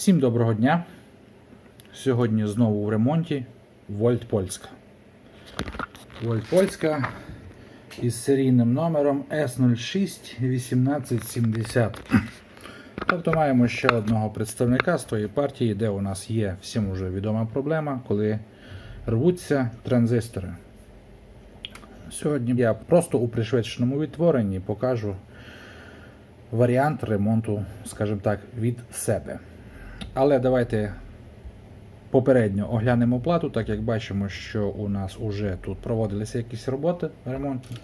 Всім доброго дня. Сьогодні знову в ремонті Вольт Польська. Вольт Польська із серійним номером S061870. Тобто маємо ще одного представника з тої партії, де у нас є всім уже відома проблема, коли рвуться транзистори. Сьогодні я просто у пришвидшеному відтворенні покажу варіант ремонту, скажімо так, від себе. Але давайте попередньо оглянемо плату, так як бачимо, що у нас вже тут проводилися якісь роботи ремонтні.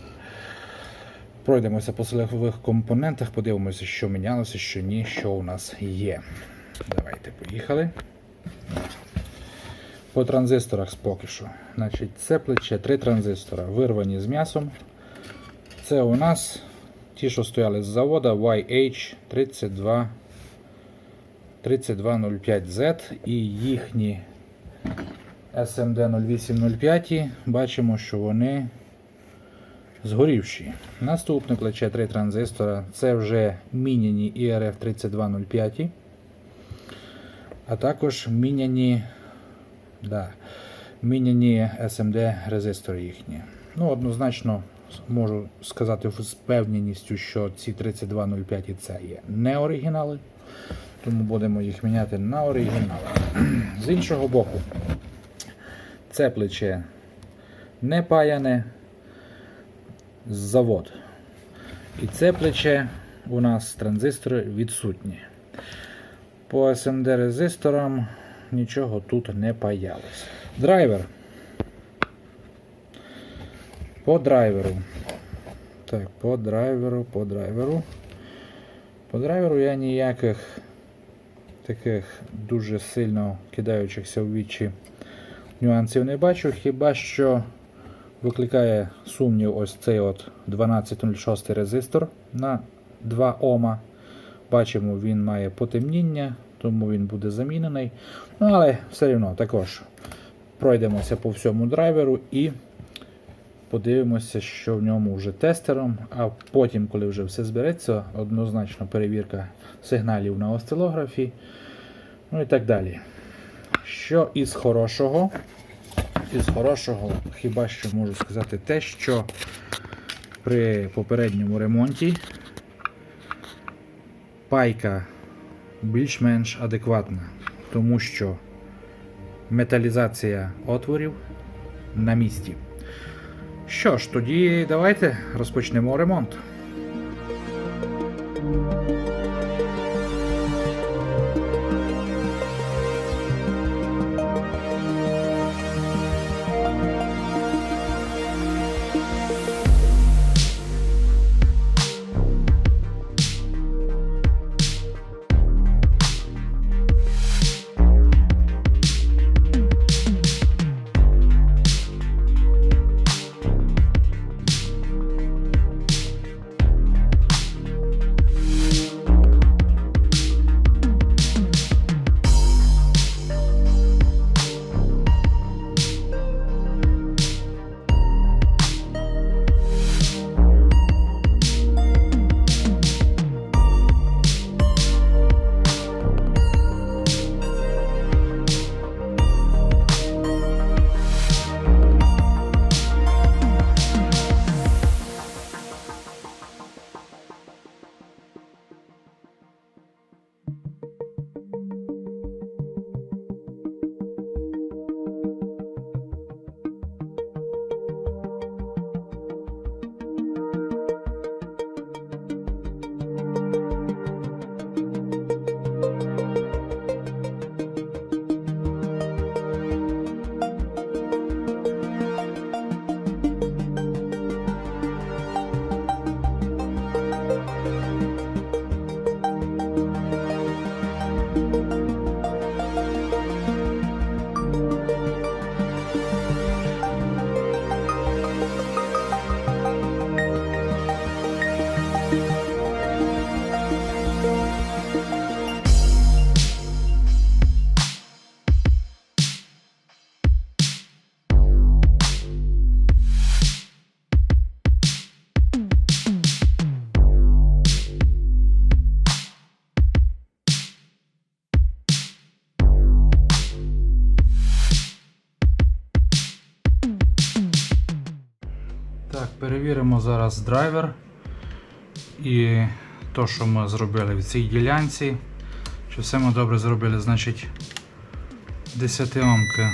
Пройдемося по силових компонентах, подивимося, що мінялося, що ні, що у нас є. Давайте поїхали. По транзисторах поки що. Значить, це плече три транзистора, вирвані з м'ясом. Це у нас ті, що стояли з завода YH32 3205Z і їхні SMD 0805 бачимо, що вони згорівші. Наступне плече 3 транзистора це вже міняні IRF 3205, а також міняні, да, міняні SMD резистори їхні. Ну, однозначно можу сказати з впевненістю, що ці 3205 це є не оригінали тому будемо їх міняти на оригінал. З іншого боку, це плече не паяне з завод. І це плече у нас транзистори відсутні. По SMD резисторам нічого тут не паялося. Драйвер. По драйверу. Так, по драйверу, по драйверу. По драйверу я ніяких таких дуже сильно кидаючихся в вічі нюансів не бачу. Хіба що викликає сумнів ось цей от 1206 резистор на 2 Ома. Бачимо, він має потемніння, тому він буде замінений. Ну, але все одно також пройдемося по всьому драйверу і подивимося, що в ньому вже тестером. А потім, коли вже все збереться, однозначно перевірка сигналів на осцилографі. Ну і так далі. Що із хорошого? Із хорошого, хіба що можу сказати те, що при попередньому ремонті пайка більш-менш адекватна, тому що металізація отворів на місці. Що ж, тоді давайте розпочнемо ремонт. Перевіримо зараз драйвер і то, що ми зробили в цій ділянці. Чи все ми добре зробили, значить 10 омки.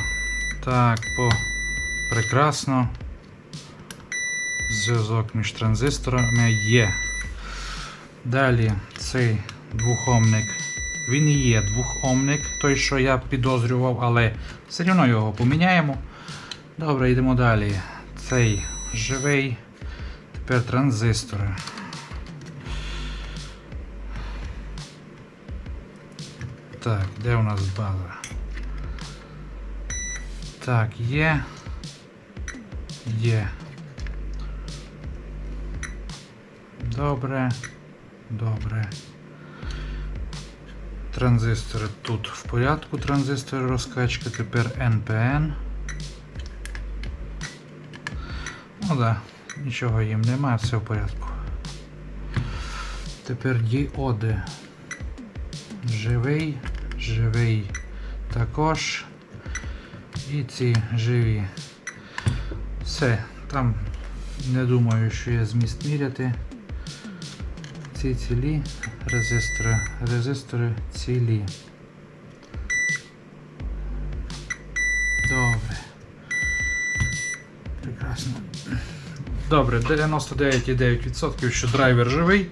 Так, по прекрасно. Зв'язок між транзисторами є. Далі цей двохомник. Він і є двохомник, той, що я підозрював, але все одно його поміняємо. Добре, йдемо далі. Цей живий. Тепер транзистори. Так, де у нас база? Так, є. Є. Добре. Добре. Транзистори тут в порядку. Транзистори розкачки. Тепер NPN. Ну да, нічого їм немає, все в порядку. Тепер діоди. Живий, живий також. І ці живі. Все, там не думаю, що є зміст міряти. Ці цілі резистори, резистори цілі. Добре, 99,9% що драйвер живий.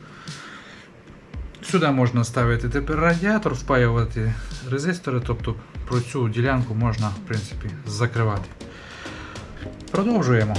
Сюди можна ставити тепер радіатор, впаювати резистори, тобто про цю ділянку можна в принципі закривати. Продовжуємо.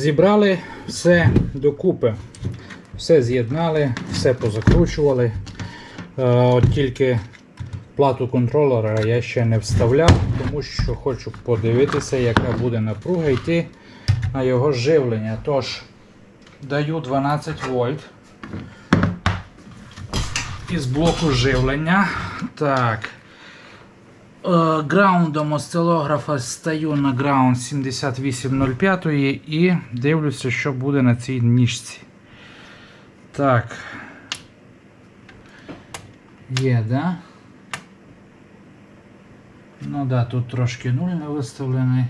Зібрали все докупи. Все з'єднали, все позакручували. Е, От тільки плату контролера я ще не вставляв, тому що хочу подивитися, яка буде напруга йти на його живлення. Тож, даю 12 вольт із блоку живлення. Так. Е, Граундом осцилографа стаю на граунд 7805 і дивлюся, що буде на цій ніжці. Так. Є, да? Ну да, тут трошки нуль не виставлений.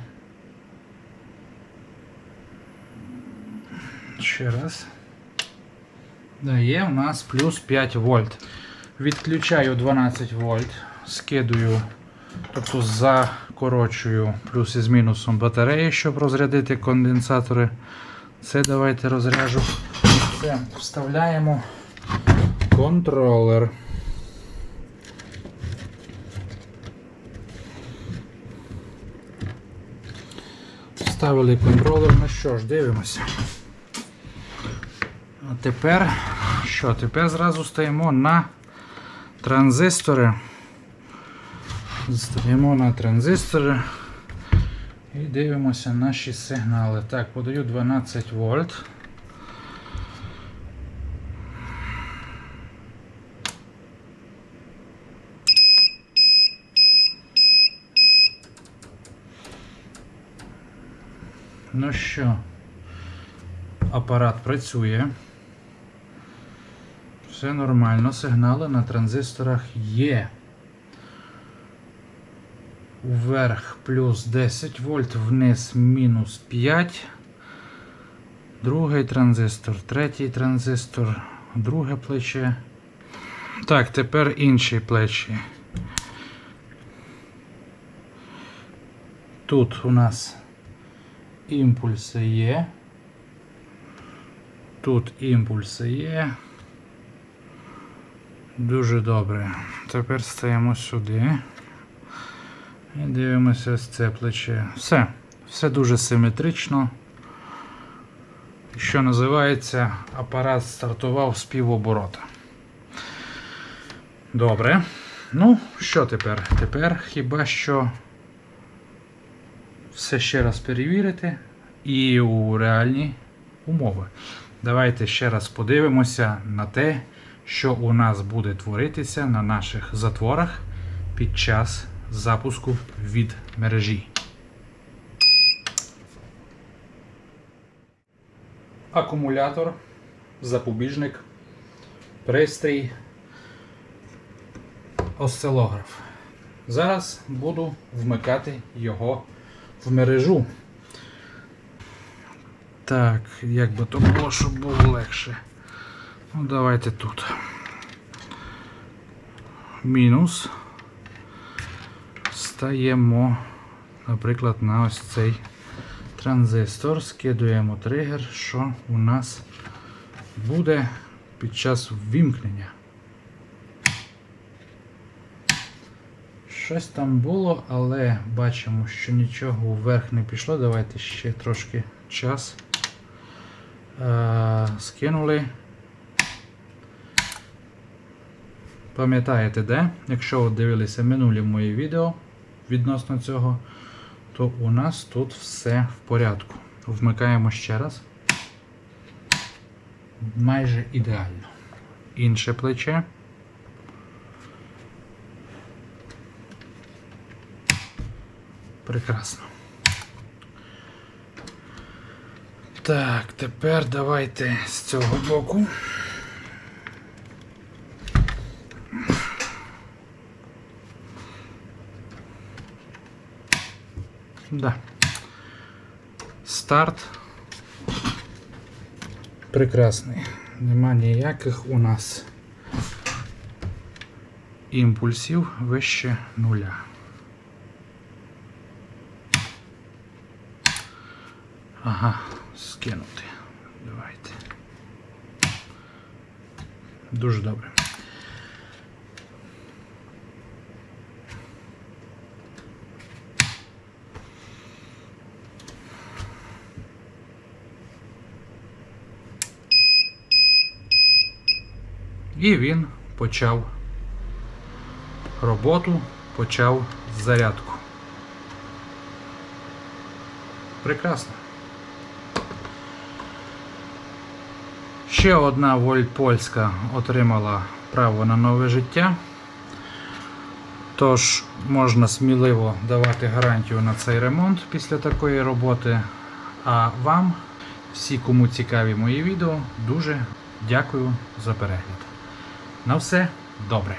Ще раз. Да, є у нас плюс 5 вольт. Відключаю 12 вольт, скидую, тобто закорочую плюс із мінусом батареї, щоб розрядити конденсатори. Це давайте розряжу. Це вставляємо контролер. Вставили контролер. Ну що ж, дивимося. А тепер що? Тепер зразу стаємо на транзистори. Ставимо на транзистор і дивимося наші сигнали. Так, подаю 12 вольт. Ну що, апарат працює. Все нормально, сигнали на транзисторах є. Вверх плюс 10 вольт, вниз мінус 5. Другий транзистор, третій транзистор, друге плече. Так, тепер інші плечі. Тут у нас імпульси є. Тут імпульси є. Дуже добре. Тепер стаємо сюди. І дивимося з це плече. Все. Все дуже симетрично. Що називається, апарат стартував з півоборота. Добре. Ну, що тепер? Тепер хіба що все ще раз перевірити і у реальні умови. Давайте ще раз подивимося на те, що у нас буде творитися на наших затворах під час запуску від мережі. Акумулятор, запобіжник, пристрій, осцилограф. Зараз буду вмикати його в мережу. Так, як би то було, щоб було легше. Ну, давайте тут. Мінус. Стаємо, наприклад, на ось цей транзистор, скидуємо тригер, що у нас буде під час ввімкнення. Щось там було, але бачимо, що нічого вверх не пішло. Давайте ще трошки час. Е, скинули. Пам'ятаєте, де? Якщо ви дивилися минулі мої відео відносно цього, то у нас тут все в порядку. Вмикаємо ще раз. Майже ідеально. Інше плече. Прекрасно. Так, тепер давайте з цього боку. Да. Старт. Прекрасний. Нема ніяких у нас імпульсів вище нуля. Ага, скинути. Давайте. Дуже добре. І він почав роботу, почав зарядку. Прекрасно. Ще одна вольт польська отримала право на нове життя. Тож можна сміливо давати гарантію на цей ремонт після такої роботи. А вам, всі, кому цікаві мої відео, дуже дякую за перегляд. На все добре.